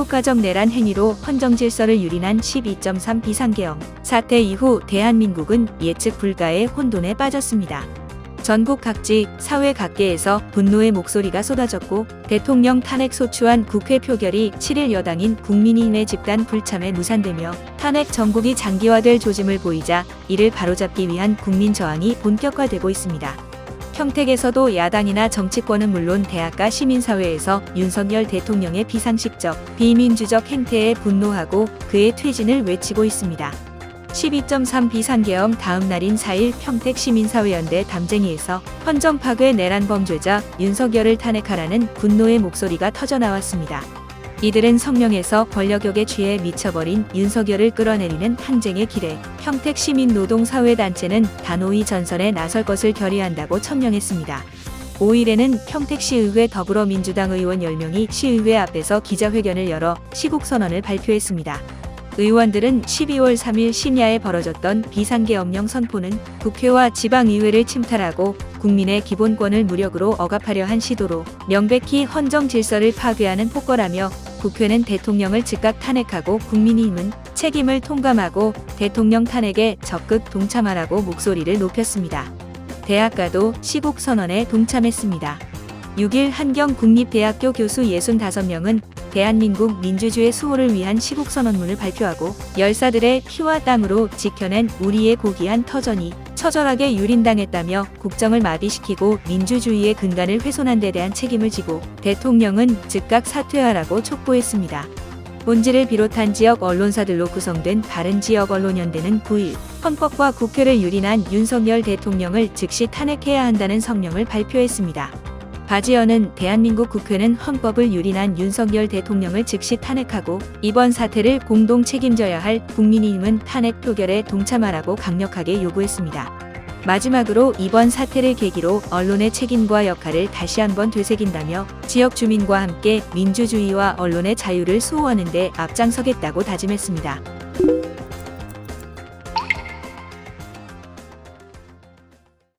전국가정 내란 행위로 헌정 질서를 유린한 12.3 비상계엄 사태 이후 대한민국은 예측 불가의 혼돈에 빠졌습니다. 전국 각지, 사회 각계에서 분노의 목소리가 쏟아졌고 대통령 탄핵 소추안 국회 표결이 7일 여당인 국민의힘의 집단 불참에 무산되며 탄핵 전국이 장기화될 조짐을 보이자 이를 바로잡기 위한 국민 저항이 본격화되고 있습니다. 평택에서도 야당이나 정치권은 물론 대학가 시민사회에서 윤석열 대통령의 비상식적, 비민주적 행태에 분노하고 그의 퇴진을 외치고 있습니다. 12.3 비상계엄 다음 날인 4일 평택 시민사회연대 담쟁이에서 헌정 파괴 내란 범죄자 윤석열을 탄핵하라는 분노의 목소리가 터져나왔습니다. 이들은 성명에서 권력욕에 취해 미쳐버린 윤석열을 끌어내리는 항쟁의 길에 평택 시민 노동사회 단체는 단호히 전선에 나설 것을 결의한다고 천명했습니다. 5일에는 평택시의회 더불어민주당 의원 10명이 시의회 앞에서 기자회견을 열어 시국선언을 발표했습니다. 의원들은 12월 3일 심야에 벌어졌던 비상계 엄령 선포는 국회와 지방의회를 침탈하고 국민의 기본권을 무력으로 억압하려 한 시도로 명백히 헌정 질서를 파괴하는 폭거라며 국회는 대통령을 즉각 탄핵하고 국민의힘은 책임을 통감하고 대통령 탄핵에 적극 동참하라고 목소리를 높였습니다. 대학가도 시국선언에 동참했습니다. 6일 한경국립대학교 교수 65명은 대한민국 민주주의 수호를 위한 시국선언문을 발표하고 열사들의 피와 땀으로 지켜낸 우리의 고귀한 터전이 처절하게 유린당했다며 국정을 마비시키고 민주주의의 근간을 훼손한 데 대한 책임을 지고 대통령은 즉각 사퇴하라고 촉구했습니다. 본지를 비롯한 지역 언론사들로 구성된 다른 지역 언론연대는 9일 헌법과 국회를 유린한 윤석열 대통령을 즉시 탄핵해야 한다는 성명을 발표했습니다. 바지연은 대한민국 국회는 헌법을 유린한 윤석열 대통령을 즉시 탄핵하고 이번 사태를 공동 책임져야 할 국민의힘은 탄핵 표결에 동참하라고 강력하게 요구했습니다. 마지막으로 이번 사태를 계기로 언론의 책임과 역할을 다시 한번 되새긴다며 지역 주민과 함께 민주주의와 언론의 자유를 수호하는 데 앞장서겠다고 다짐했습니다.